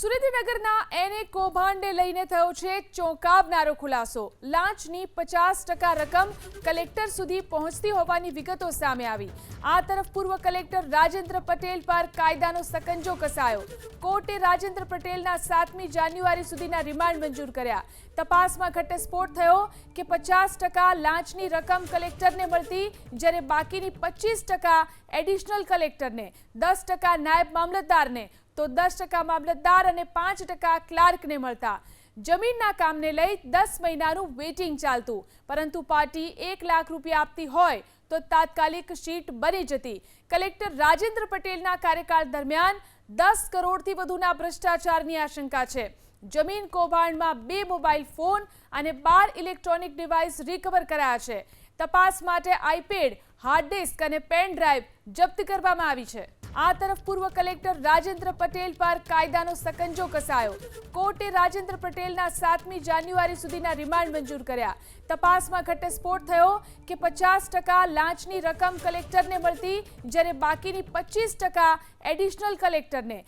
સુરેન્દ્રનગરના એને કૌભાંડે લઈને થયો છે ચોંકાવનારો ખુલાસો. લાંચની પચાસ ટકા રકમ કલેક્ટર સુધી પહોંચતી હોવાની વિગતો સામે આવી. આ તરફ પૂર્વ કલેક્ટર રાજેન્દ્ર પટેલ પર કાયદાનો સકંજો કસાયો. કોર્ટે રાજેન્દ્ર પટેલના સાતમી જાન્યુઆરી સુધીના રિમાન્ડ મંજૂર કર્યા. તપાસમાં ઘટસ્ફોટ થયો કે પચાસ ટકા લાંચની રકમ કલેક્ટરને મળતી, જ્યારે બાકીની પચીસ ટકા એડિશનલ કલેક્ટરને, દસ ટકા નાયબ મામલતદારને તો દસ ટકા મામલતદાર અને પાંચ ટકા ક્લાર્કને મળતા. જમીનના કામને લઈ દસ મહિનાનું વેઇટિંગ ચાલતું. પરંતુ પાર્ટી એક લાખ રૂપિયા આપતી હોય તો તાત્કાલિક શીટ બની જતી. કલેક્ટર રાજેન્દ્ર પટેલના કાર્યકાળ દરમિયાન દસ કરોડથી વધુના ભ્રષ્ટાચારની આશંકા છે. જમીન કૌભાંડમાં બે મોબાઈલ ફોન અને બાર ઇલેક્ટ્રોનિક ડિવાઇસ રિકવર કરાયા છે. તપાસ માટે આઈપેડ હાર્ડ ડિસ્ક અને પેન ડ્રાઈવ જપ્ત કરવામાં આવી છે. આ તરફ પૂર્વ કલેક્ટર રાજેન્દ્ર પટેલ પર કાયદાનો સકંજો કસાયો. કોર્ટે રાજેન્દ્ર પટેલના સાતમી જાન્યુઆરી સુધીના રિમાન્ડ મંજૂર કર્યા. તપાસમાં ઘટસ્ફોટ થયો કે પચાસ ટકા લાંચની રકમ કલેક્ટરને મળતી, જ્યારે બાકીની પચીસ ટકા એડિશનલ કલેક્ટરને.